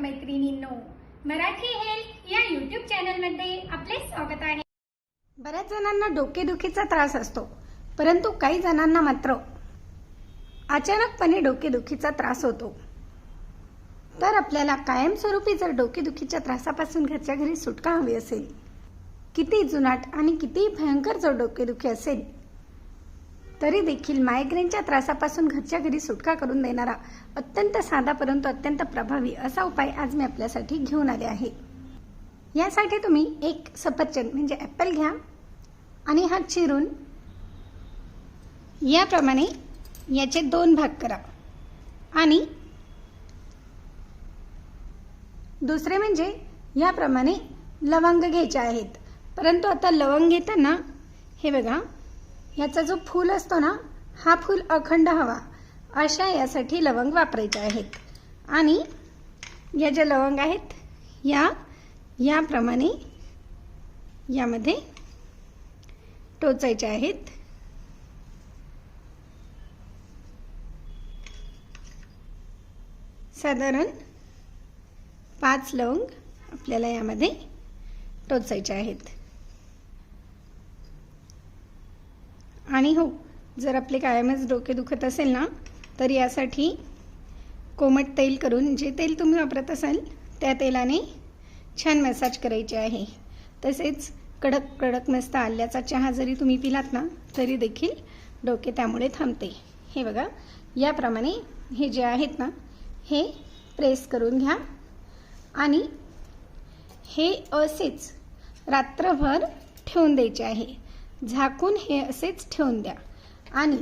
मित्रमैत्रिणींनो Marathi Health या YouTube चॅनलमध्ये आपले स्वागत आहे. बऱ्याच जणांना डोकेदुखीचा त्रास असतो परंतु काही जणांना मात्र अचानकपणे डोकेदुखीचा त्रास होतो. तर आपल्याला कायमस्वरूपी जर डोकेदुखीच्या त्रासापासून घरच्या घरी सुटका हवी असेल किती जुनाट आणि किती भयंकर जर डोकेदुखी असेल तरी देखील मायग्रेनच्या त्रासापासून घरच्या घरी सुटका करून देणारा अत्यंत साधा परंतु अत्यंत प्रभावी असा उपाय आज मी आपल्यासाठी घेऊन आले आहे. यासाठी तुम्ही एक सफरचंद म्हणजे ॲपल घ्या आणि हा चिरून याप्रमाणे याचे दोन भाग करा. आणि दुसरे म्हणजे याप्रमाणे लवंग घ्यायचे आहेत. परंतु आता लवंग घेताना हे बघा याचा जो फूल असतो ना हा फूल अखंड हवा. अशा यासाठी लवंग वापरायचे आहेत. आणि या ज्या लवंग आहेत या याप्रमाणे यामध्ये टोचायच्या आहेत. साधारण पाच लवंग आपल्याला यामध्ये टोचायचे आहेत. आणि हो जर आपले कायमच डोके दुखत असेल ना तर यासाठी कोमट तेल करून जे तेल तुम्ही वापरत असाल त्या तेलाने छान मसाज करायचे आहे. तसेच कडक कडक मस्त आल्याचा चहा जरी तुम्ही पिलात ना तरी देखील डोके त्यामुळे थांबते. हे बघा याप्रमाणे हे जे आहेत ना हे प्रेस करून घ्या. आणि हे असेच रात्रभर ठेवून द्यायचे आहे. झाकून हे असेच ठेवून द्या. आणि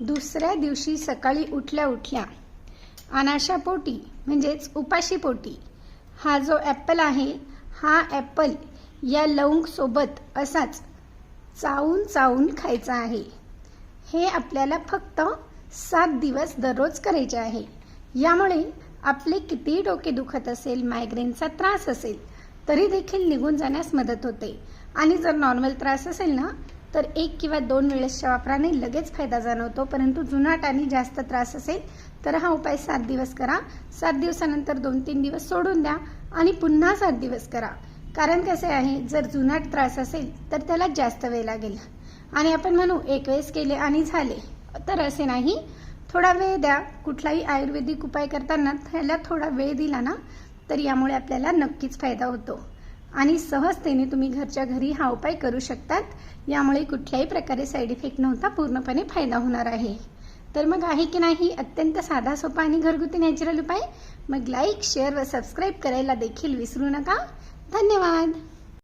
दुसऱ्या दिवशी सकाळी उठल्या उठल्या अनाशापोटी म्हणजेच उपाशीपोटी हा जो ॲपल आहे हा ॲपल या लवंगसोबत असाच चावून चावून खायचा आहे. हे आपल्याला फक्त सात दिवस दररोज करायचे आहे. यामुळे आपले कितीही डोके दुखत असेल मायग्रेनचा त्रास असेल तरी देखील निघून जाण्यास मदत होते. आणि जर नॉर्मल त्रास असेल ना तर एक किंवा दोन वेळेसच्या वापराने लगेच फायदा जाणवतो. परंतु जुनाट आणि जास्त त्रास असेल तर हा उपाय सात दिवस करा. सात दिवसानंतर दोन तीन दिवस सोडून द्या आणि पुन्हा सात दिवस करा. कारण कसे आहे जर जुनाट त्रास असेल तर त्याला जास्त वेळ लागेल. आणि आपण म्हणू एक वेळेस केले आणि झाले. तर असे नाही. थोडा वेळ द्या. कुठलाही आयुर्वेदिक उपाय करताना त्याला थोडा वेळ दिला ना तर यामुळे आपल्याला नक्कीच फायदा होतो. आणि सहजतेने तुम्ही घरच्या घरी हा उपाय करू शकतात. यामुळे कुठल्याही प्रकारे साईड इफेक्ट नव्हता पूर्णपणे फायदा होणार आहे. तर मग आहे की नाही? अत्यंत साधा सोपा आणि घरगुती नॅचरल उपाय. मग लाईक शेअर व सबस्क्राईब करायला देखील विसरू नका. धन्यवाद!